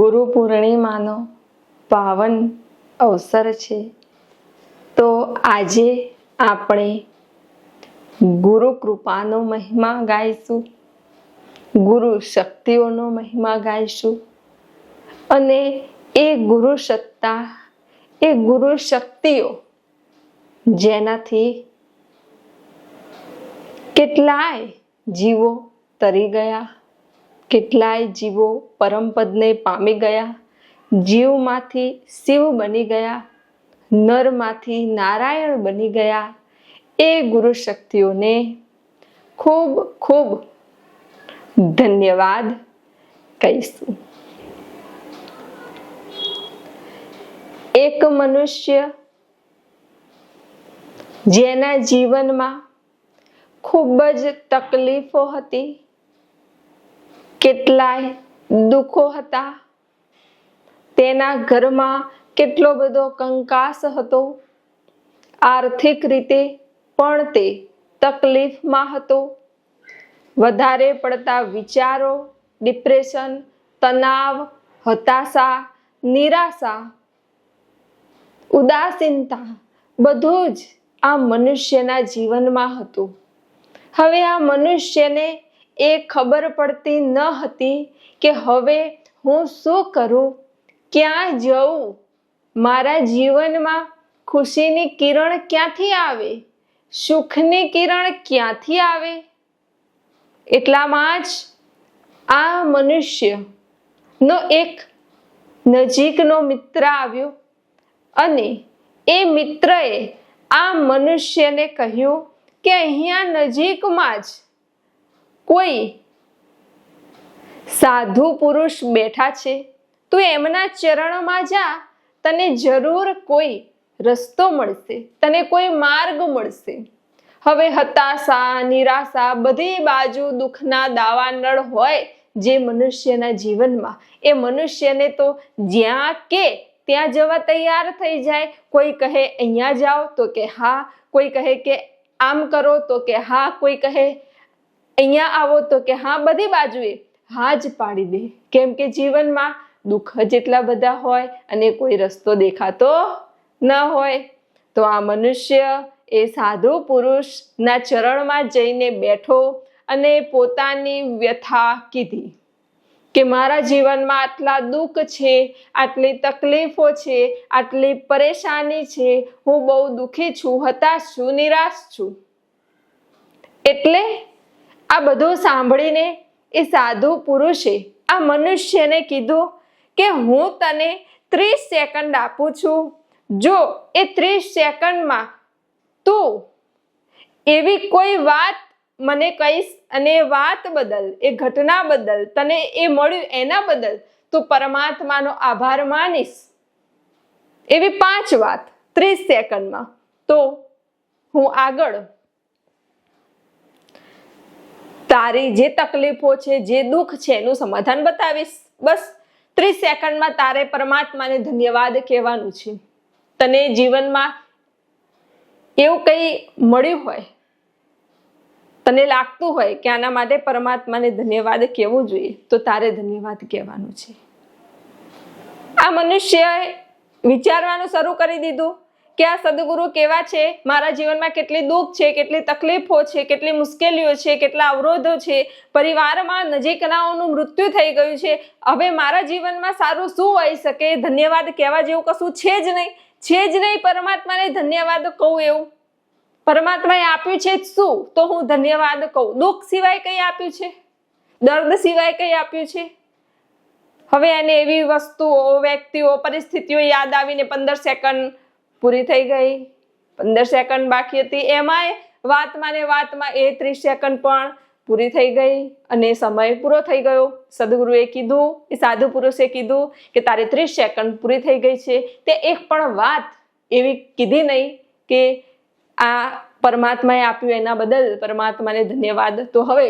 ગુરુ પૂર્ણિમાનો પાવન અવસર છે. તો આજે આપણે ગુરુ કૃપાનો મહિમા ગાઈશું, ગુરુ શક્તિઓનો મહિમા ગાઈશું અને એ ગુરુ સત્તા, એ ગુરુ શક્તિઓ જેનાથી કેટલાય જીવો તરી ગયા. કેટલાય જીવો પરમપદને પામી ગયા, જીવમાંથી શિવ બની ગયા, નરમાંથી નારાયણ બની ગયા એ ગુરુ શક્તિઓને ખૂબ ખૂબ ધન્યવાદ કહીશું. એક મનુષ્ય જેના જીવનમાં ખૂબ જ તકલીફો હતી કેટલાય દુઃખો હતા. તેના ઘરમાં કેટલો બધો કંકાસ હતો. આર્થિક રીતે પણ તે તકલીફમાં હતો. વધારે પડતા વિચારો, ડિપ્રેશન, તણાવ, હતાશા, નિરાશા, ઉદાસીનતા બધું જ આ મનુષ્યના જીવનમાં હતું. હવે આ મનુષ્યને એ ખબર પડતી ન હતી કે હવે હું શું કરું? ક્યાં જઉં મારા જીવનમાં ખુશીની કિરણ ક્યાંથી આવે? સુખની કિરણ ક્યાંથી આવે? એટલામાં જ આ મનુષ્ય નો એક નજીકનો મિત્ર આવ્યો અને એ મિત્રએ આ મનુષ્યને કહ્યું કે અહીંયા નજીકમાં જ કોઈ સાધુ પુરુષ બેઠા છે, તું એમના ચરણમાં જા, તને જરૂર કોઈ રસ્તો મળશે, તને કોઈ માર્ગ મળશે. હવે હતાશા, નિરાશા બધી બાજુ દુઃખના દાવાનળ હોય જે મનુષ્યના જીવનમાં. એ મનુષ્યને તો જ્યાં કે ત્યાં જવા તૈયાર થઈ જાય. કોઈ કહે, અહીંયા જાઓ. તો કે, હા. કોઈ કહે કે, આમ કરો. તો કે, હા. કોઈ કહે અહીંયા આવો તો કે હા, બધી બાજુએ હા જ પાડી દે. કેમ કે જીવનમાં દુઃખ જેટલા બધા હોય અને કોઈ રસ્તો દેખાતો ન હોય, તો આ મનુષ્ય એ સાધુ પુરુષના ચરણમાં જઈને બેઠો અને પોતાની વ્યથા કીધી કે મારા જીવનમાં આટલા દુઃખ છે, આટલી તકલીફો છે, આટલી પરેશાની છે, હું બહુ દુઃખી છું, હતાશ છું, નિરાશ છું. એટલે આ બધું સાંભળીને એ સાધુ પુરુષે આ મનુષ્યને કીધું કે હું તને ત્રીસ સેકન્ડ આપું છું. જો એ ત્રીસ સેકન્ડમાં તું એવી કોઈ વાત મને કહીશ અને એ વાત બદલ, એ ઘટના બદલ, તને એ મળ્યું એના બદલ તું પરમાત્માનો આભાર માનીશ. એવી પાંચ વાત ત્રીસ સેકન્ડમાં. તો હું આગળ તારી જે તકલીફો છે, જે દુઃખ છે, એનું સમાધાન બતાવીશ. બસ ત્રીસ સેકન્ડમાં તારે પરમાત્માને ધન્યવાદ કહેવાનું છે. તને જીવનમાં એવું કંઈ મળ્યું હોય, તને લાગતું હોય કે આના માટે પરમાત્માને ધન્યવાદ કહેવું જોઈએ, તો તારે ધન્યવાદ કહેવાનું છે. આ મનુષ્યએ વિચારવાનું શરૂ કરી દીધું. કે આ સદગુરુ કેવા છે? મારા જીવનમાં કેટલી દુઃખ છે, કેટલી તકલીફો છે, કેટલી મુશ્કેલીઓ છે, કેટલા અવરોધો છે. પરિવારમાં નજીકનાઓનું મૃત્યુ થઈ ગયું છે. હવે મારા જીવનમાં સારું શું હોઈ શકે? ધન્યવાદ કહેવા જેવું કશું છે જ નહીં. છે જ નહીં પરમાત્માને ધન્યવાદ કહું એવું. પરમાત્માએ આપ્યું છે શું? તો હું ધન્યવાદ કહું. દુઃખ સિવાય કંઈ આપ્યું છે? દર્દ સિવાય કંઈ આપ્યું છે? હવે એને એવી વસ્તુઓ, વ્યક્તિઓ, પરિસ્થિતિઓ યાદ આવીને પંદર સેકન્ડ પૂરી થઈ ગઈ. પંદર સેકન્ડ બાકી હતી. એમાંય વાતમાં ને વાતમાં એ ત્રીસ સેકન્ડ પણ પૂરી થઈ ગઈ અને સમય પૂરો થઈ ગયો. સદગુરુએ કીધું, એ સાધુ પુરુષે કીધું કે તારે ત્રીસ સેકન્ડ પૂરી થઈ ગઈ છે. તે એક પણ વાત એવી કીધી નહીં કે આ પરમાત્માએ આપ્યું એના બદલ. પરમાત્માને ધન્યવાદ. તો હવે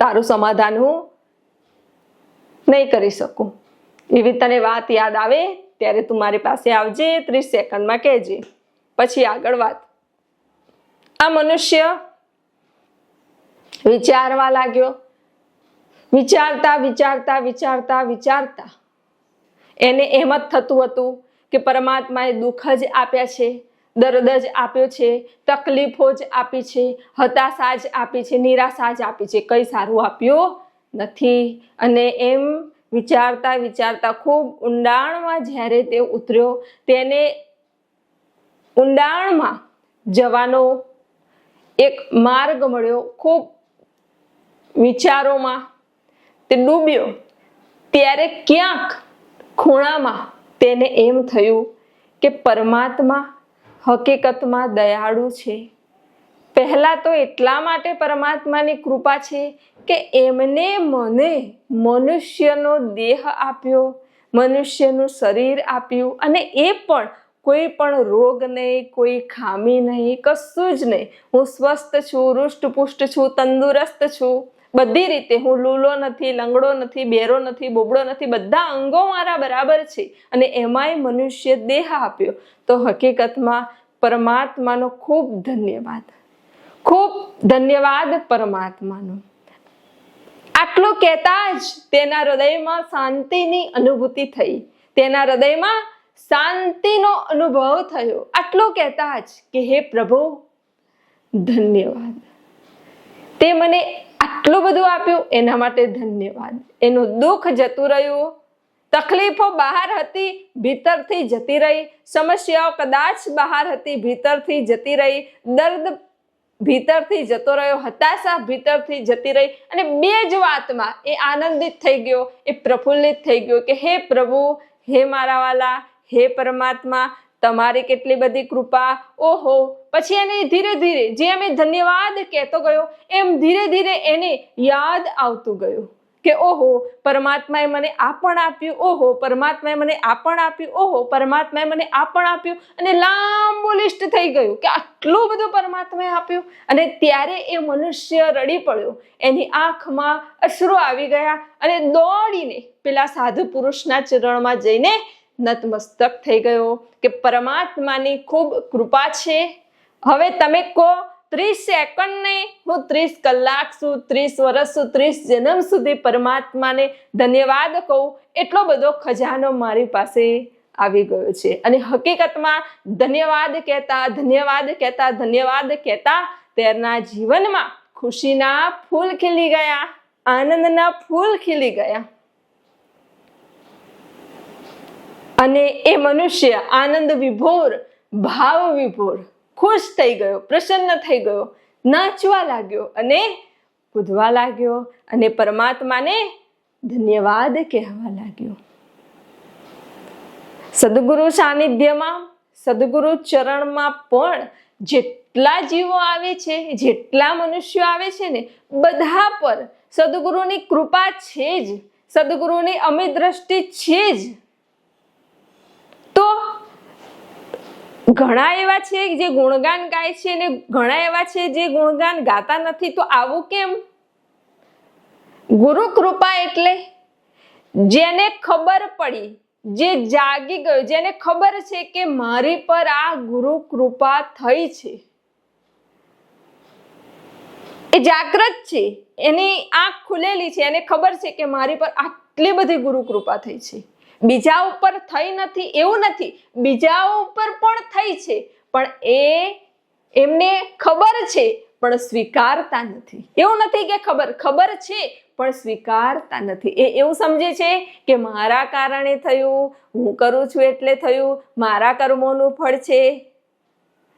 તારું સમાધાન હું નહીં કરી શકું. એવી તને વાત યાદ આવે? ત્યારે તું મારી પાસે આવજે, ત્રીસ સેકન્ડમાં કહેજે. પછી આગળ વાત. આ મનુષ્ય વિચારવા લાગ્યો. વિચારતા વિચારતા વિચારતા વિચારતા. એને એમ જ થતું હતું કે પરમાત્માએ દુઃખ જ આપ્યા છે, દર્દ જ આપ્યો છે, તકલીફો જ આપી છે, હતાશા જ આપી છે, નિરાશા જ આપી છે. કંઈ સારું આપ્યું નથી. અને એમ વિચારતા વિચારતા ખૂબ ઊંડાણમાં જ્યારે તે ઉતર્યો, તેને ઊંડાણમાં જવાનો એક માર્ગ મળ્યો. ખૂબ વિચારોમાં તે ડૂબ્યો. ત્યારે ક્યાંક ખૂણામાં તેને એમ થયું કે પરમાત્મા હકીકતમાં દયાળુ છે. પહેલાં તો એટલા માટે પરમાત્માની કૃપા છે કે એમને મને મનુષ્યનો દેહ આપ્યો, મનુષ્યનું શરીર આપ્યું અને એ પણ કોઈ પણ રોગ નહીં, કોઈ ખામી નહીં, કશું જ નહીં. હું સ્વસ્થ છું, હૃષ્ટપુષ્ટ છું, તંદુરસ્ત છું. બધી રીતે હું લૂલો નથી, લંગડો નથી, બેરો નથી, બોબડો નથી, બધા અંગો મારા બરાબર છે અને એમાંય મનુષ્ય દેહ આપ્યો. તો હકીકતમાં પરમાત્માનો ખૂબ ધન્યવાદ. ખૂબ ધન્યવાદ પરમાત્માનો. આટલું કહેતા જ તેના હૃદયમાં શાંતિની અનુભૂતિ થઈ. તેના હૃદયમાં શાંતિનો અનુભવ થયો. આટલું કહેતા જ કે, હે પ્રભુ, ધન્યવાદ. તે મને આટલું બધું આપ્યું, એના માટે ધન્યવાદ. એનું દુઃખ જતું રહ્યું. તકલીફો બહાર હતી, ભીતરથી જતી રહી. સમસ્યાઓ કદાચ બહાર હતી, ભીતરથી જતી રહી. દર્દ ભીતરથી જતો રહ્યો, હતાશા ભીતરથી જતી રહી અને બે જ વાતમાં એ આનંદિત થઈ ગયો, એ પ્રફુલ્લિત થઈ ગયો કે, હે પ્રભુ, હે મારા વાલા, હે પરમાત્મા, તમારી કેટલી બધી કૃપા. ઓહો, પછી એને ધીરે ધીરે, જે અમે ધન્યવાદ કહેતો ગયો, એમ ધીરે ધીરે એને યાદ આવતું ગયું. કે ઓહો, પરમાત્માએ મને આ પણ આપ્યું, ઓહો, પરમાત્માએ મને આ પણ આપ્યું, ઓહો, પરમાત્માએ મને આ પણ આપ્યું અને લાંબુ લિસ્ટ થઈ ગયું કે આટલું બધું પરમાત્માએ આપ્યું. અને ત્યારે એ મનુષ્ય રડી પડ્યો. એની આંખમાં અશ્રુ આવી ગયા અને દોડીને પેલા સાધુ પુરુષના ચરણમાં જઈને નતમસ્તક થઈ ગયો કે પરમાત્માની ખૂબ કૃપા છે. હવે તમે કહો ત્રીસ સેકન્ડ નહીં હું ત્રીસ કલાક છું ત્રીસ વર્ષ છું ત્રીસ જન્મ સુધી પરમાત્માને ધન્યવાદ કહું, એટલો બધો ખજાનો મારી પાસે આવી ગયો છે. અને હકીકતમાં ધન્યવાદ કહેતા ધન્યવાદ કહેતા ધન્યવાદ કહેતા તેના જીવનમાં ખુશીના ફૂલ ખીલી ગયા, આનંદના ફૂલ ખીલી ગયા. અને એ મનુષ્ય આનંદ વિભોર, ભાવ વિભોર ખુશ થઈ ગયો, પ્રસન્ન થઈ ગયો, નાચવા લાગ્યો અને કૂદવા લાગ્યો અને પરમાત્માને ધન્યવાદ કહેવા લાગ્યો. સદગુરુ સાનિધ્યમાં, સદગુરુ ચરણમાં પણ જેટલા જીવો આવે છે, જેટલા મનુષ્યો આવે છે ને, બધા પર સદગુરુની કૃપા છે જ, સદગુરુની અમી દ્રષ્ટિ છે જ. તો ઘણા એવા છે જે ગુણગાન ગાય છે અને ઘણા એવા છે જે ગુણગાન ગાતા નથી, તો આવું કેમ? ગુરુ કૃપા એટલે જેને ખબર પડી, જે જાગી ગયો, જેને ખબર છે કે મારી પર આ ગુરુ કૃપા થઈ છે. એ જાગૃત છે, એની આંખ ખુલેલી છે, એને ખબર છે કે મારી પર આટલી બધી ગુરુ કૃપા થઈ છે. બીજા ઉપર થઈ નથી, એવું નથી. બીજા ઉપર પણ થઈ છે. પણ એ એમને ખબર છે, પણ સ્વીકારતા નથી. એવું નથી કે ખબર ખબર છે, પણ સ્વીકારતા નથી. એ એવું સમજે છે કે મારા કારણે થયું, હું કરું છું એટલે થયું, મારા કર્મોનું ફળ છે.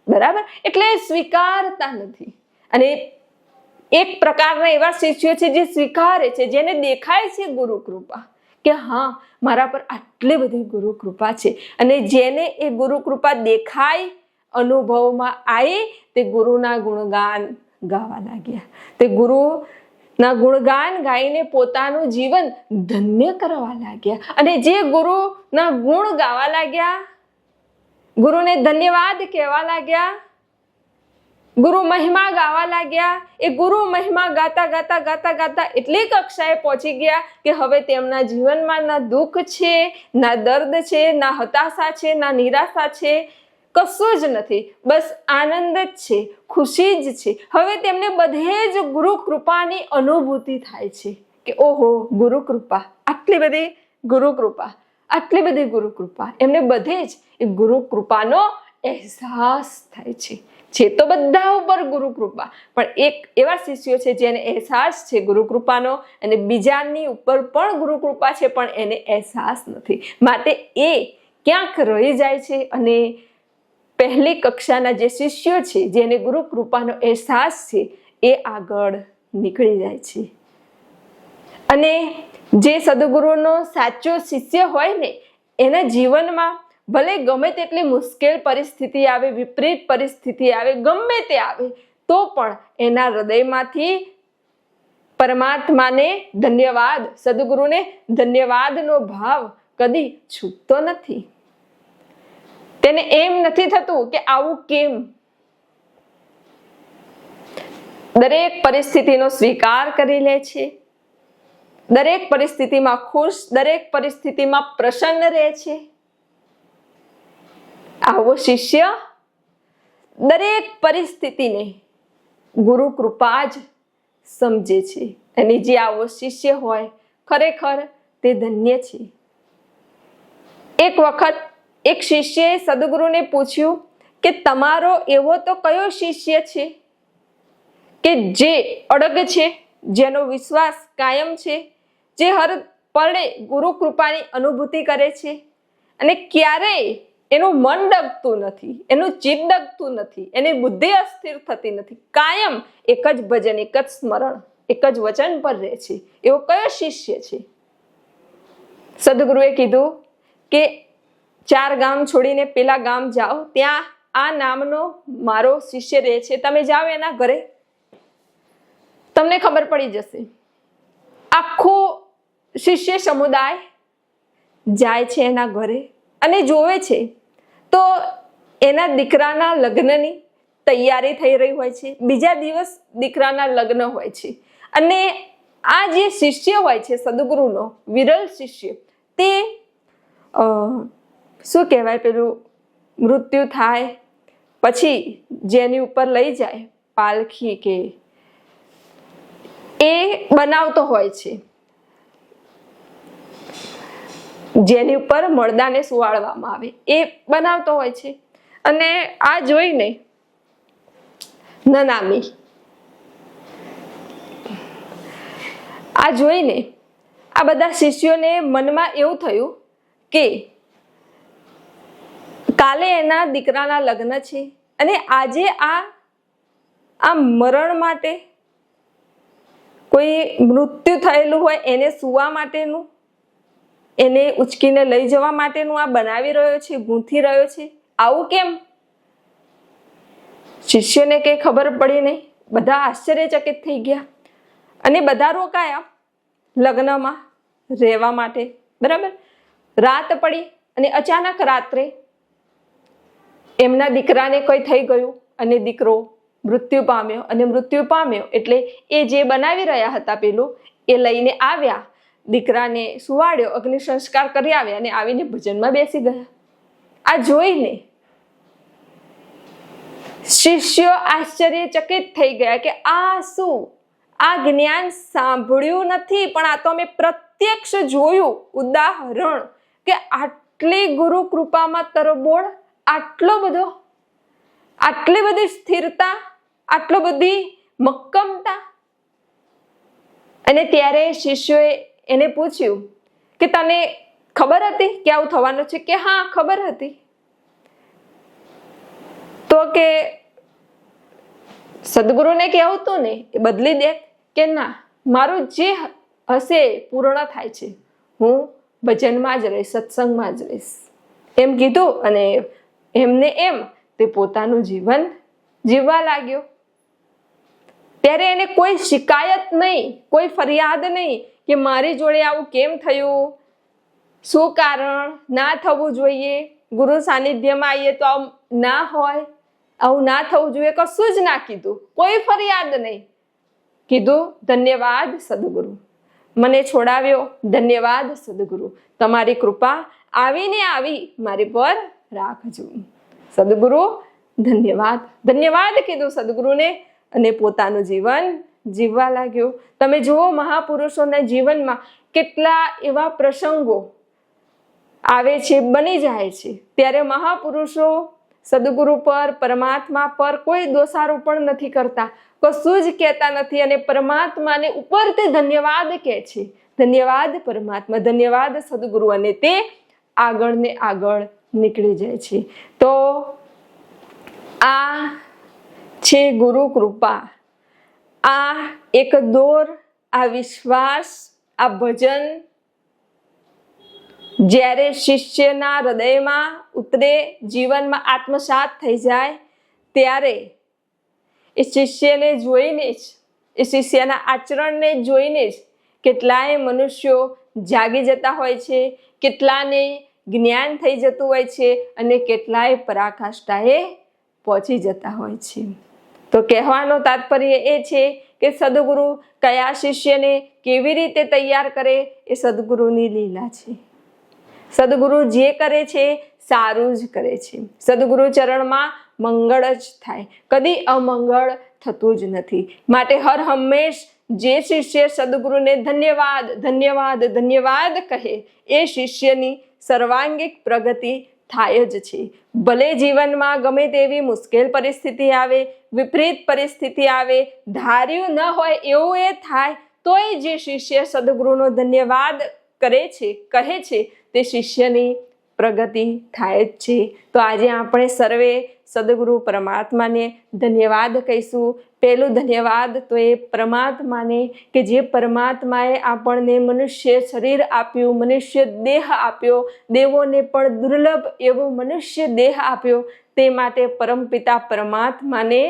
બરાબર? એટલે સ્વીકારતા નથી. અને એક પ્રકારના એવા શિષ્યો છે જે સ્વીકારે છે, જેને દેખાય છે ગુરુ કૃપા કે હા, મારા પર આટલી બધી ગુરુ કૃપા છે. અને જેને એ ગુરુ કૃપા દેખાય, અનુભવમાં આવી તે ગુરુના ગુણગાન ગાવા લાગ્યા. તે ગુરુના ગુણગાન ગાઈને પોતાનું જીવન ધન્ય કરવા લાગ્યા. અને જે ગુરુના ગુણ ગાવા લાગ્યા, ગુરુને ધન્યવાદ કહેવા લાગ્યા ગુરુ મહિમા ગાવા લાગ્યા. એ ગુરુ મહિમા ગાતા ગાતા ગાતા ગાતા એટલી કક્ષાએ પહોંચી ગયા કે હવે તેમના જીવનમાં ના દુઃખ છે, ના દર્દ છે, ના હતાશા છે, ના નિરાશા છે, કશું જ નથી. બસ આનંદ જ છે, ખુશી જ છે. હવે તેમને બધે જ ગુરુ કૃપાની અનુભૂતિ થાય છે કે ઓહો, ગુરુ કૃપા, આટલી બધી ગુરુ કૃપા, આટલી બધી ગુરુ કૃપા. એમને બધે જ એ ગુરુ કૃપાનો અહેસાસ થાય છે. છે તો બધા ઉપર ગુરુ કૃપા પણ એક એવા શિષ્યો છે જેને અહેસાસ છે ગુરુ કૃપાનો અને બીજાની ઉપર પણ ગુરુ કૃપા છે, પણ એને અહેસાસ નથી. માટે એ ક્યાંક રહી જાય છે અને પહેલી કક્ષાના જે શિષ્યો છે જેને ગુરુ કૃપાનો અહેસાસ છે, એ આગળ નીકળી જાય છે. અને જે સદગુરુનો સાચો શિષ્ય હોય ને, એના જીવનમાં ભલે ગમે તેટલી મુશ્કેલ પરિસ્થિતિ આવે, વિપરીત પરિસ્થિતિ આવે, ગમે તે આવે, તો પણ એના હૃદયમાંથી પરમાત્માને ધન્યવાદ, સદગુરુને ધન્યવાદનો ભાવ કદી છૂટતો નથી. તેને એમ નથી થતું કે આવું કેમ? દરેક પરિસ્થિતિનો સ્વીકાર કરી લે છે. દરેક પરિસ્થિતિમાં ખુશ, દરેક પરિસ્થિતિમાં પ્રસન્ન રહે છે. આવો શિષ્ય. દરેક પરિસ્થિતિને ગુરુ કૃપા જ સમજે છે. અને જે આવો શિષ્ય હોય, ખરેખર તે ધન્ય છે. એક વખત એક શિષ્યએ સદગુરુને પૂછ્યું કે તમારો એવો તો કયો શિષ્ય છે? કે જે અડગ છે, જેનો વિશ્વાસ કાયમ છે, જે હર પળે ગુરુ કૃપાની અનુભૂતિ કરે છે? અને ક્યારેય એનું મન ડગતું નથી, એનું ચિત્ત ડગતું નથી, એની બુદ્ધિ અસ્થિર થતી નથી. કાયમ એક જ ભજન, એક જ સ્મરણ, એક જ વચન પર રહે છે. એવો કયો શિષ્ય છે? સદગુરુએ કીધું કે ચાર ગામ છોડીને પેલા ગામ જાઓ, ત્યાં આ નામનો મારો શિષ્ય રહે છે. તમે જાઓ એના ઘરે. તમને ખબર પડી જશે. આખો શિષ્ય સમુદાય જાય છે એના ઘરે અને જોવે છે તો એના દીકરાના લગ્નની તૈયારી થઈ રહી હોય છે. બીજા દિવસ દીકરાના લગ્ન હોય છે. અને આ જે શિષ્ય હોય છે, સદગુરુનો, વિરલ શિષ્ય, તે શું કહેવાય પેલું? મૃત્યુ થાય, પછી જેની ઉપર લઈ જાય, પાલખી કે એ બનાવતો હોય છે. જેની ઉપર મળદાને સુવાડવામાં આવે. એ બનાવતો હોય છે. અને આ જોઈને નનામી આ જોઈને આ બધા શિષ્યોને મનમાં એવું થયું કે કાલે એના દીકરાના લગ્ન છે અને આજે આ આ મરણ માટે કોઈ મૃત્યુ થયેલું હોય એને સુવા માટેનું એને ઉચકીને લઈ જવા માટેનું આ બનાવી રહ્યો છે, ગૂંથી રહ્યો છે. આવું કેમ? શિષ્યને કંઈ ખબર પડી નહીં. બધા આશ્ચર્યચકિત થઈ ગયા. અને બધા રોકાયા લગ્નમાં રહેવા માટે. બરાબર? રાત પડી અને અચાનક રાત્રે એમના દીકરાને કંઈ થઈ ગયું અને દીકરો મૃત્યુ પામ્યો. અને મૃત્યુ પામ્યો એટલે એ જે બનાવી રહ્યા હતા પેલું, એ લઈને આવ્યા. દીકરાને સુવાડ્યો, અગ્નિ સંસ્કાર કરી આવ્યા અને આવીને ભજનમાં બેસી ગયા. આ જોઈને શિષ્યો આશ્ચર્યચકિત થઈ ગયા કે આ શું? આ જ્ઞાન સાંભળ્યું નથી, પણ આ તો અમે પ્રત્યક્ષ જોયું. ઉદાહરણ, કે આટલી ગુરુ કૃપામાં તરબોળ, આટલો બધો, આટલી બધી સ્થિરતા, આટલો બધી મક્કમતા. અને ત્યારે શિષ્યોએ એને પૂછ્યું કે તને ખબર હતી કે આવું થવાનું છે? કે હા, ખબર હતી. તો કે સદગુરુને કહેવું હતું ને, એ બદલી દે કે ના, મારું જે હશે પૂર્ણ થાય છે. હું ભજનમાં જ રહીશ, સત્સંગમાં જ રહીશ. એમ કીધું અને એમને એમ તે પોતાનું જીવન જીવવા લાગ્યો. ત્યારે એને કોઈ શિકાયત નહીં, કોઈ ફરિયાદ નહીં કે મારી જોડે આવું કેમ થયું? શું કારણ? ના થવું જોઈએ? ગુરુ સાનિધ્યમાં આવીએ તો આવું ના હોય? આવું ના થવું જોઈએ? કશું જ ના કીધું. કોઈ ફરિયાદ નહીં. કીધું, ધન્યવાદ સદગુરુ. મને છોડાવ્યો, ધન્યવાદ સદગુરુ. તમારી કૃપા આવીને આવી. મારી પર રાખજો. સદગુરુ, ધન્યવાદ. ધન્યવાદ કીધું સદગુરુને અને પોતાનું જીવન જીવવા લાગ્યો. તમે જુઓ મહાપુરુષોના જીવનમાં કેટલા એવા પ્રસંગો આવે છે, બની જાય છે. ત્યારે મહાપુરુષો સદગુરુ પર, પરમાત્મા પર કોઈ દોષારોપણ નથી કરતા. કશું જ કહેતા નથી અને પરમાત્માને ઉપરથી ધન્યવાદ કહે છે. ધન્યવાદ પરમાત્મા, ધન્યવાદ સદગુરુ અને તે આગળ ને આગળ નીકળી જાય છે. તો આ છે ગુરુ કૃપા. આ એક દોર, આ વિશ્વાસ, આ ભજન જ્યારે શિષ્યના હૃદયમાં ઉતરે, જીવનમાં આત્મસાત થઈ જાય, ત્યારે એ શિષ્યને જોઈને જ, એ શિષ્યના આચરણને જોઈને જ કેટલાય મનુષ્યો જાગી જતા હોય છે, કેટલાને જ્ઞાન થઈ જતું હોય છે અને કેટલાય પરાકાષ્ઠાએ પહોંચી જતા હોય છે. તો કહેવાનો તાત્પર્ય એ છે કે સદગુરુ કયા શિષ્યને કેવી રીતે તૈયાર કરે એ સદગુરુની લીલા છે. સદગુરુ જે કરે છે, સારું જ કરે છે. સદગુરુ ચરણમાં મંગળ જ થાય. કદી અમંગળ થતું જ નથી. માટે હર હંમેશ જે શિષ્ય સદગુરુને ધન્યવાદ ધન્યવાદ ધન્યવાદ કહે એ શિષ્યની સર્વાંગિક પ્રગતિ થાય જ છે. ભલે જીવનમાં ગમે તેવી મુશ્કેલ પરિસ્થિતિ આવે, વિપરીત પરિસ્થિતિ આવે, ધાર્યું ન હોય એવું એ થાય, તોય જે શિષ્ય સદગુરુનો ધન્યવાદ કરે છે, કહે છે તે શિષ્યની પ્રગતિ થાય જ છે. તો આજે આપણે સર્વે સદગુરુ પરમાત્માને ધન્યવાદ કહીશું. પહેલું ધન્યવાદ તો એ પરમાત્માને કે જે પરમાત્માએ આપણને મનુષ્ય શરીર આપ્યું, મનુષ્ય દેહ આપ્યો, દેવોને પણ દુર્લભ એવો મનુષ્ય દેહ આપ્યો, તે માટે પરમપિતા પરમાત્માને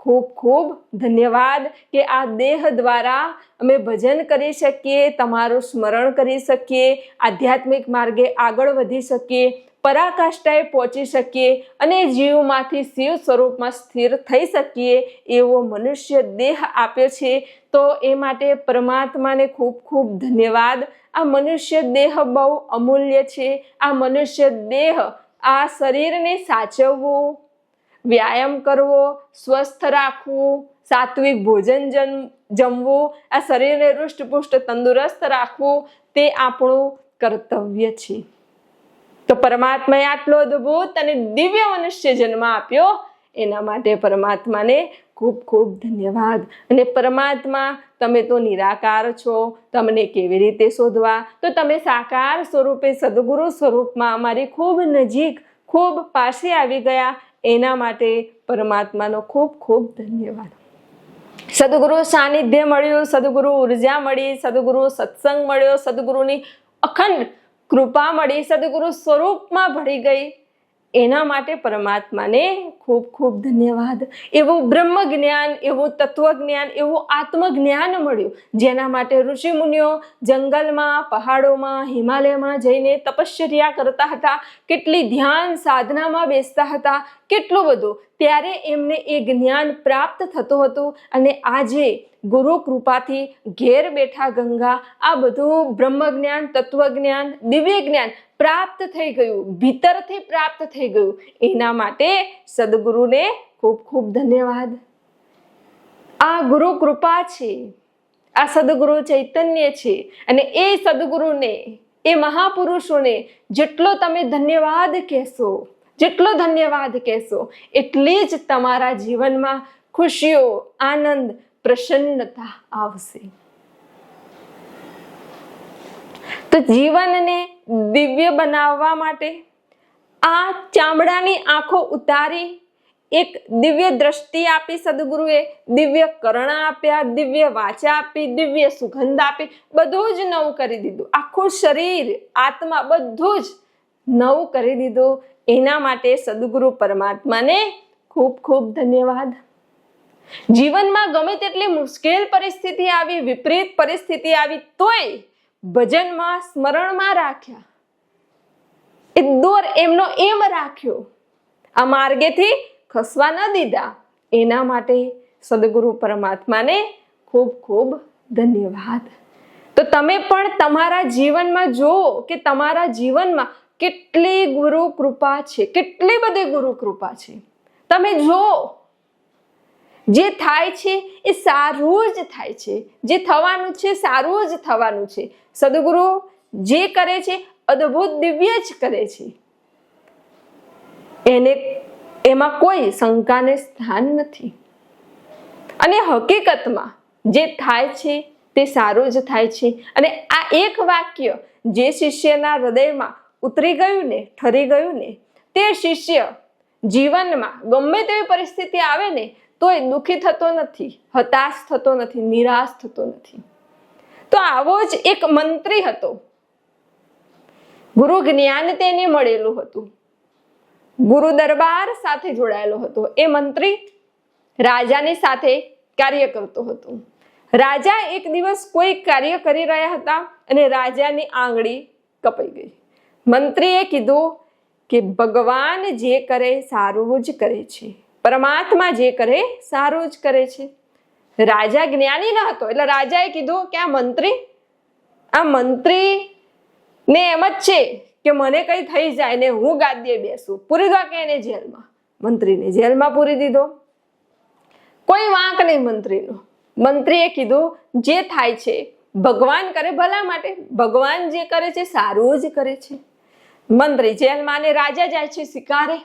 ખૂબ ખૂબ ધન્યવાદ કે આ દેહ દ્વારા અમે ભજન કરી શકીએ, તમારું સ્મરણ કરી શકીએ, આધ્યાત્મિક માર્ગે આગળ વધી શકીએ, પરાકાષ્ઠાએ પહોંચી શકીએ અને જીવમાંથી શિવ સ્વરૂપમાં સ્થિર થઈ શકીએ એવો મનુષ્ય દેહ આપ્યો છે. તો એ માટે પરમાત્માને ખૂબ ખૂબ ધન્યવાદ. આ મનુષ્ય દેહ બહુ અમૂલ્ય છે. આ મનુષ્ય દેહ આ શરીરને સાચવવું વ્યાયામ કરવો, સ્વસ્થ રાખવું, સાત્વિક ભોજન જમ જમવું, આ શરીરને હૃષ્ટપુષ્ટ તંદુરસ્ત રાખવું, તે આપણું કર્તવ્ય છે. તો પરમાત્માએ આટલો અદ્ભુત અને દિવ્ય મનુષ્ય જન્મ આપ્યો, એના માટે પરમાત્માને ખૂબ ખૂબ ધન્યવાદ. અને પરમાત્મા, તમે તો નિરાકાર છો, તમને કેવી રીતે શોધવા? તો તમે સાકાર સ્વરૂપે સદગુરુ સ્વરૂપમાં અમારી ખૂબ નજીક, ખૂબ પાસે આવી ગયા એના માટે પરમાત્માનો ખૂબ ખૂબ ધન્યવાદ. સદગુરુ સાનિધ્ય મળ્યું, સદગુરુ ઊર્જા મળી, સદગુરુ સત્સંગ મળ્યો, સદગુરુની અખંડ કૃપા મળી, સદગુરુ સ્વરૂપમાં ભળી ગઈ. એના માટે પરમાત્માને ખૂબ ખૂબ ધન્યવાદ. એવું બ્રહ્મ જ્ઞાન, એવું તત્વજ્ઞાન એવું આત્મજ્ઞાન મળ્યું. જેના માટે ઋષિ મુનિઓ જંગલમાં, પહાડોમાં, હિમાલયમાં જઈને તપશ્ચર્યા કરતા હતા. કેટલી ધ્યાન સાધનામાં બેસતા હતા. કેટલું બધું. ત્યારે એમને એ જ્ઞાન પ્રાપ્ત થતું હતું અને આજે ગુરુ કૃપાથી ઘેર બેઠા ગંગા, આ બધું બ્રહ્મ જ્ઞાન તત્વજ્ઞાન દિવ્ય જ્ઞાન પ્રાપ્ત થઈ ગયું, ભીતરથી પ્રાપ્ત થઈ ગયું. એના માટે સદગુરુને ખૂબ ખૂબ ધન્યવાદ. આ ગુરુ કૃપા છે, આ સદગુરુ ચૈતન્ય છે અને એ સદગુરુને, એ મહાપુરુષોને જેટલો તમે ધન્યવાદ કહેશો જેટલો ધન્યવાદ કહેશો, એટલી જ તમારા જીવનમાં ખુશીઓ, આનંદ, પ્રસન્નતા આવશે. તો જીવનને દિવ્ય બનાવવા માટે આ ચામડાની આંખો ઉતારી એક દિવ્ય દ્રષ્ટિ આપી સદગુરુએ, દિવ્ય કરણ આપ્યા, દિવ્ય વાચા આપી, દિવ્ય સુગંધ આપી, બધું જ નવું કરી દીધું. આખું શરીર, આત્મા બધું જ નવું કરી દીધું. એના માટે સદગુરુ પરમાત્માને ખૂબ ખૂબ ધન્યવાદ. જીવનમાં ગમે તેટલી મુશ્કેલ પરિસ્થિતિ આવી, વિપરીત પરિસ્થિતિ આવી, તોય ભજનમાં, સ્મરણમાં રાખ્યા. એ દોર એમનો એમ રાખ્યો. આ માર્ગેથી ખસવા ન દીધા. એના માટે સદગુરુ પરમાત્માને ખૂબ ખૂબ ધન્યવાદ. તો તમે પણ તમારા જીવનમાં જુઓ કે તમારા જીવનમાં કેટલી ગુરુ કૃપા છે? કેટલી બધી ગુરુ કૃપા છે? તમે જુઓ જે થાય છે એ સારું જ થાય છે. જે થવાનું છે સારું જ થવાનું છે. સદગુરુ જે કરે છે, અદ્ભુત દિવ્ય જ કરે છે. એને, એમાં કોઈ શંકાને સ્થાન નથી. અને હકીકતમાં જે થાય છે તે સારું જ થાય છે. અને આ એક વાક્ય જે શિષ્યના હૃદયમાં ઉતરી ગયું ને, ઠરી ગયું ને, તે શિષ્ય જીવનમાં ગમે તેવી પરિસ્થિતિ આવે ને, તોય દુઃખી થતો નથી, હતાશ થતો નથી, નિરાશ થતો નથી. તો આવો જ એક મંત્રી હતો. ગુરુ જ્ઞાન તેને મળેલું હતું. ગુરુ દરબાર સાથે જોડાયેલો હતો. એ મંત્રી રાજાની સાથે કાર્ય કરતો હતો. રાજા એક દિવસ કોઈ કાર્ય કરી રહ્યા હતા અને રાજાની આંગળી કપાઈ ગઈ. મંત્રીએ કીધું કે ભગવાન જે કરે સારું જ કરે છે. પરમાત્મા જે કરે સારું જ કરે છે. રાજા જ્ઞાની ન હતો. એટલે રાજાએ કીધું કે આ મંત્રી આ મંત્રી ને એમ જ છે કે મને કઈ થઈ જાય ને હું ગાદીએ બેસું. પૂરી દો કે એને જેલમાં. મંત્રીને જેલમાં પૂરી દીધો. કોઈ વાંક નહીં મંત્રીનો. મંત્રીએ કીધું, જે થાય છે, ભગવાન કરે ભલા માટે. ભગવાન જે કરે છે, સારું જ કરે છે. મંત્રી જેલમાં ને રાજા જાય છે શિકારે.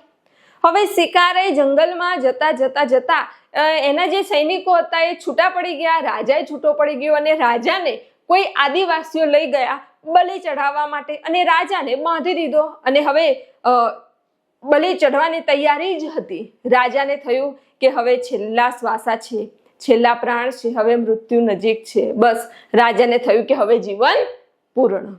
હવે શિકારે જંગલમાં જતા જતા જતા એના જે સૈનિકો હતા એ છૂટા પડી ગયા, રાજાએ છૂટો પડી ગયો અને રાજાને કોઈ આદિવાસીઓ લઈ ગયા બલિ ચઢાવવા માટે અને રાજાને બાંધી દીધો. અને હવે બલી ચઢવાની તૈયારી જ હતી. રાજાને થયું કે હવે છેલ્લા શ્વાસા છે, છેલ્લા પ્રાણ છે, હવે મૃત્યુ નજીક છે. બસ, રાજાને થયું કે હવે જીવન પૂર્ણ.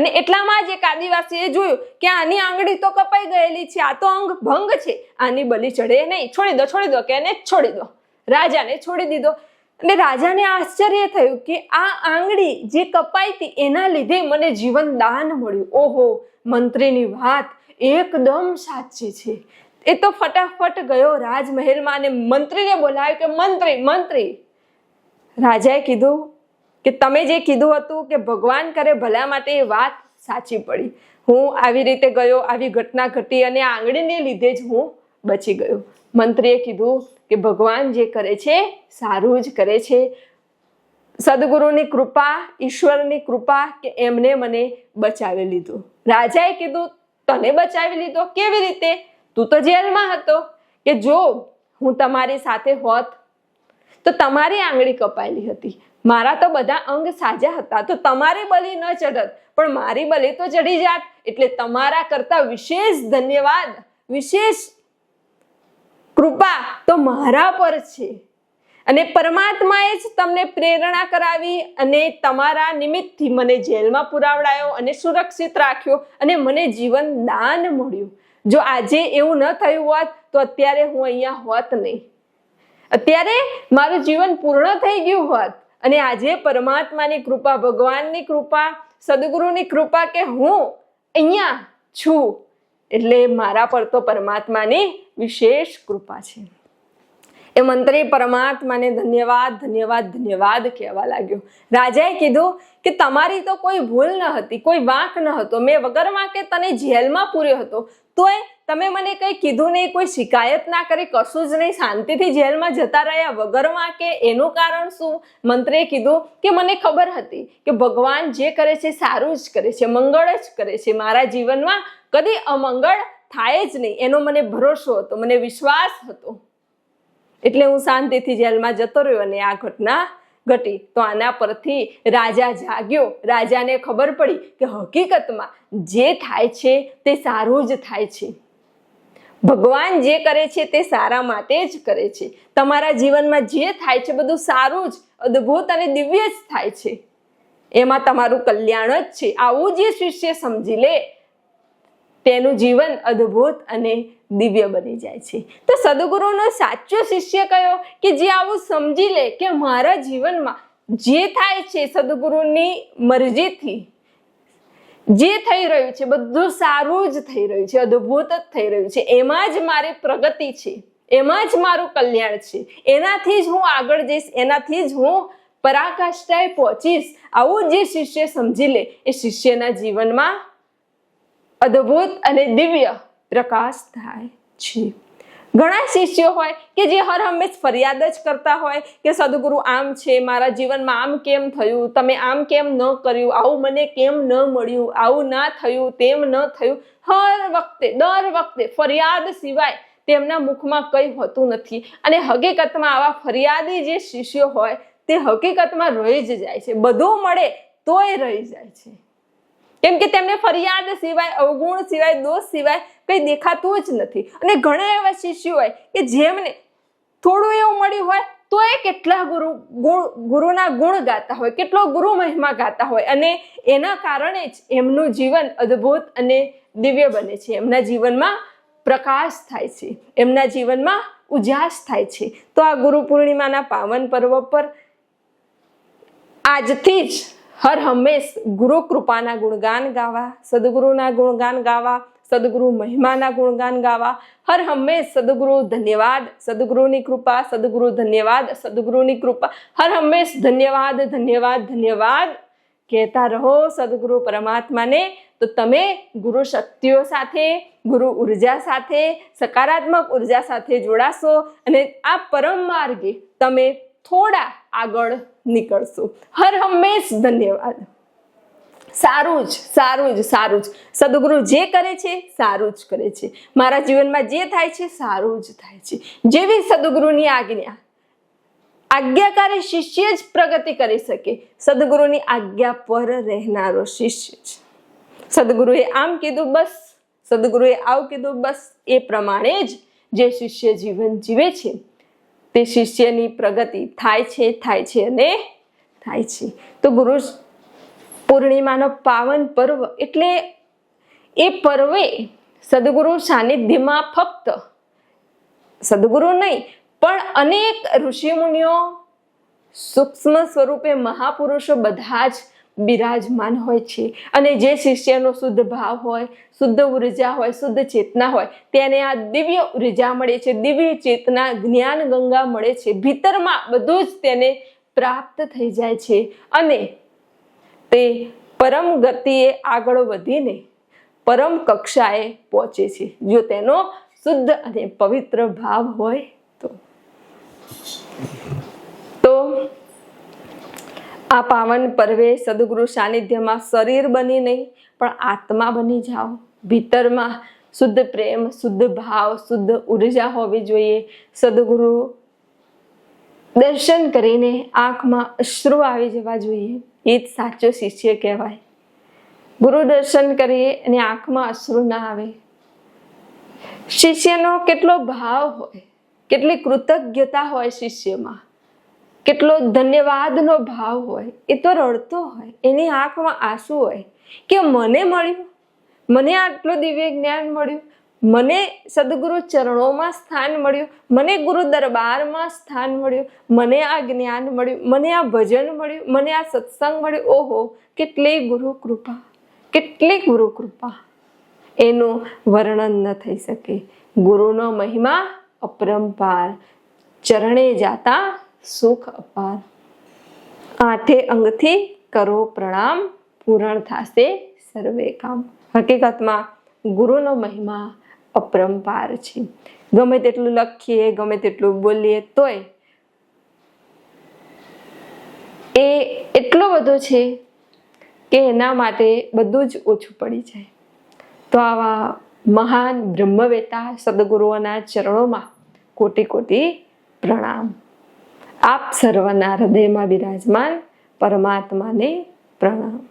અને એટલામાં જ એક આદિવાસીએ જોયું કે આની આંગળી તો કપાઈ ગયેલી છે, આ તો અંગ ભંગ છે. આની બલિ ચડે નહીં, છોડી દો છોડી દો, કે એને છોડી દો. રાજાને છોડી દીધો. અને રાજાને આશ્ચર્ય થયું કે આ આંગળી જે કપાઈ હતી, એના લીધે મને જીવન દાન મળ્યું. ઓહો, મંત્રીની વાત એકદમ સાચી છે. એ તો ફટાફટ ગયો રાજમહેલમાં અને મંત્રીને બોલાવ્યો કે, મંત્રી મંત્રી. રાજાએ કીધું કે તમે જે કીધું હતું કે ભગવાન કરે ભલા માટે એ વાત સાચી પડી. હું આવી રીતે ગયો, આવી ઘટના ઘટી અને આંગળીને લીધે જ હું બચી ગયો. મંત્રીએ કીધું કે ભગવાન જે કરે છે, સારું જ કરે છે. સદગુરુની કૃપા, ઈશ્વરની કૃપા કે એમને મને બચાવી લીધું. રાજાએ કીધું, તને બચાવી લીધો? કેવી રીતે? તું તો જેલમાં હતો. કે જો હું તમારી સાથે હોત, તો તમારી આંગળી કપાયેલી હતી. મારા તો બધા અંગ સાજા હતા. તો તમારી બલી ન ચઢત, પણ મારી બલી તો ચડી જાત. એટલે તમારા કરતા વિશેષ ધન્યવાદ, વિશેષ કૃપા તો મારા પર છે. અને પરમાત્માએ જ તમને પ્રેરણા કરાવી અને તમારા નિમિત્તથી મને જેલમાં પુરાવડાયો અને સુરક્ષિત રાખ્યો અને મને જીવન દાન મળ્યું. જો આજે એવું ન થયું હોત, તો અત્યારે હું અહીંયા હોત નહીં. અત્યારે મારું જીવન પૂર્ણ થઈ ગયું હોત. અને આજે પરમાત્માની કૃપા, ભગવાનની કૃપા, સદગુરુની કૃપા કે હું અહીંયા છું? એટલે મારા પર તો પરમાત્માની વિશેષ કૃપા છે. એ મંત્રી પરમાત્માને ધન્યવાદ ધન્યવાદ ધન્યવાદ કહેવા લાગ્યો. રાજાએ કીધું કે તમારી તો કોઈ ભૂલ ન હતી, કોઈ વાંક ન હતો. મેં વગર વાંકે તને જેલમાં પૂર્યો હતો. તોય તમે મને કંઈ કીધું નહીં, કોઈ શિકાયત ના કરી, કશું જ નહીં, શાંતિથી જેલમાં જતા રહ્યા વગરમાં કે એનું કારણ શું? મંત્રીએ કીધું કે મને ખબર હતી કે ભગવાન જે કરે છે સારું જ કરે છે, મંગળ જ કરે છે. મારા જીવનમાં કદી અમંગળ થાય જ નહીં. એનો મને ભરોસો હતો, મને વિશ્વાસ હતો. એટલે હું શાંતિથી જેલમાં જતો રહ્યો અને આ ઘટના ઘટી. તો આના પરથી રાજા જાગ્યો. રાજાને ખબર પડી કે હકીકતમાં જે થાય છે તે સારું જ થાય છે. ભગવાન જે કરે છે તે સારા માટે જ કરે છે. તમારા જીવનમાં જે થાય છે બધું સારું જ, અદ્ભુત અને દિવ્ય જ થાય છે. એમાં તમારું કલ્યાણ જ છે. આવું જે શિષ્ય સમજી લે, તેનું જીવન અદ્ભુત અને દિવ્ય બની જાય છે. તો સદગુરુનો સાચો શિષ્ય કયો? કે જે આવું સમજી લે કે મારા જીવનમાં જે થાય છે સદગુરુની મરજીથી, જે થઈ રહ્યું છે, બધું સારું જ થઈ રહ્યું છે, અદ્ભુત જ થઈ રહ્યું છે, એમાં જ મારી પ્રગતિ છે, એમાં જ મારું કલ્યાણ છે, એનાથી જ હું આગળ જઈશ, એનાથી જ હું પરાકાષ્ઠાએ પહોંચીશ. આવું જે શિષ્ય સમજી લે, એ શિષ્યના જીવનમાં અદ્ભુત અને દિવ્ય પ્રકાશ થાય છે. ઘણા શિષ્યો હોય કે જે હર હંમેશ ફરિયાદ જ કરતા હોય કે સદગુરુ આમ છે, મારા જીવનમાં આમ કેમ થયું, તમે આમ કેમ ન કર્યું, આવું મને કેમ ન મળ્યું, આવું ના થયું, તેમ ન થયું. હર વખતે, દર વખતે ફરિયાદ સિવાય તેમના મુખમાં કંઈ હોતું નથી. અને હકીકતમાં આવા ફરિયાદી જે શિષ્યો હોય તે હકીકતમાં રહી જ જાય છે. બધું મળે તોય રહી જાય છે. કેમ કે તેમને ફરિયાદ સિવાય, અવગુણ સિવાય, દોષ સિવાય કંઈ દેખાતું જ નથી. અને ઘણા એવા શિષ્યો હોય કે જેમને થોડું એવું મળ્યું હોય તો એ કેટલા ગુરુ, ગુરુના ગુણ ગાતા હોય, કેટલો ગુરુ મહિમા ગાતા હોય. અને એના કારણે જ એમનું જીવન અદ્ભુત અને દિવ્ય બને છે. એમના જીવનમાં પ્રકાશ થાય છે. એમના જીવનમાં ઉજાસ થાય છે. તો આ ગુરુ પૂર્ણિમાના પાવન પર્વ પર આજથી જ હર હંમેશ ગુરુ કૃપાના ગુણગાન ગાવા, સદગુરુના ગુણગાન ગાવા સદગુરુ મહિમાના ગુણગાન ગાવા. હર હંમેશ સદગુરુ ધન્યવાદ. સદગુરુની કૃપા, સદગુરુ ધન્યવાદ, સદગુરુની કૃપા. હર હંમેશ ધન્યવાદ ધન્યવાદ ધન્યવાદ. કહેતા રહો સદગુરુ પરમાત્માને. તો તમે ગુરુ શક્તિઓ સાથે, ગુરુ ઊર્જા સાથે, સકારાત્મક ઊર્જા સાથે જોડાશો અને આ પરમ માર્ગે તમે થોડા આગળ નીકળશો. હર હંમેશ ધન્યવાદ. સારું જ સારું જ સારું જ. સદગુરુ જે કરે છે, સારું જ કરે છે. મારા જીવનમાં જે થાય છે, સારું જ થાય છે. જેવી સદગુરુની આજ્ઞા આજ્ઞાકારી શિષ્ય જ પ્રગતિ કરી શકે, સદગુરુની આજ્ઞા પર રહેનારો શિષ્ય છે. સદગુરુએ આમ કીધું, બસ. સદગુરુએ આવું કીધું, બસ. એ પ્રમાણે જ જે શિષ્ય જીવન જીવે છે, તે શિષ્યની પ્રગતિ થાય છે થાય છે અને થાય છે. તો ગુરુ પૂર્ણિમાનો પાવન પર્વ એટલે એ પર્વે સદગુરુ સાનિધ્યમાં ફક્ત સદગુરુ નહીં, પણ અનેક ઋષિમુનિઓ સૂક્ષ્મ સ્વરૂપે મહાપુરુષો બધા જ બિરાજમાન હોય છે. અને જે શિષ્યનો શુદ્ધ ભાવ હોય, શુદ્ધ ઊર્જા હોય, શુદ્ધ ચેતના હોય, તેને આ દિવ્ય ઊર્જા મળે છે, દિવ્ય ચેતના જ્ઞાન ગંગા મળે છે. ભીતરમાં બધું જ તેને પ્રાપ્ત થઈ જાય છે. અને તે પરમ ગતિએ આગળ વધીને પરમ કક્ષાએ પહોંચે છે. જો તેનો શુદ્ધ અને પવિત્ર ભાવ હોય તો. તો આ પાવન પર્વે સદગુરુ સાનિધ્યમાં શરીર બની નહીં, પણ આત્મા બની જાઓ. ભીતરમાં શુદ્ધ પ્રેમ, શુદ્ધ ભાવ, શુદ્ધ ઊર્જા હોવી જોઈએ. સદગુરુ દર્શન કરીને આંખમાં અશ્રુ આવી જવા જોઈએ. એ જ સાચો શિષ્ય કહેવાય. ગુરુ દર્શન કરીએ અને આંખમાં અશ્રુ ના આવે. શિષ્યનો કેટલો ભાવ હોય, કેટલી કૃતજ્ઞતા હોય શિષ્યમાં. કેટલો ધન્યવાદનો ભાવ હોય, એ તો રડતો હોય, એની આંખમાં આંસુ હોય કે મને મળ્યું? મને આટલું દિવ્ય જ્ઞાન મળ્યું? મને સદગુરુ ચરણોમાં સ્થાન મળ્યું. મને ગુરુ દરબારમાં સ્થાન મળ્યું. મને આ જ્ઞાન મળ્યું. મને આ ભજન મળ્યું. મને આ સત્સંગ મળ્યું. ઓહો, કેટલી ગુરુ કૃપા. કેટલી ગુરુ કૃપા. એનું વર્ણન ન થઈ શકે. ગુરુનો મહિમા અપરંપાર. ચરણે જાતા સુખ અપાર. આઠે અંગથી કરો પ્રણામ. પૂરણ થશે સર્વે કામ. હકીકતમાં ગુરુનો મહિમા અપરંપાર છે. ગમે તેટલું લખીએ, ગમે તેટલું બોલીએ, તોય એ એટલો બધો છે કે એના માટે બધું જ ઓછું પડી જાય. તો આવા મહાન બ્રહ્મવેતા સદગુરુઓના ચરણોમાં કોટી કોટી પ્રણામ. આપ સર્વના હૃદયમાં બિરાજમાન પરમાત્માને પ્રણામ.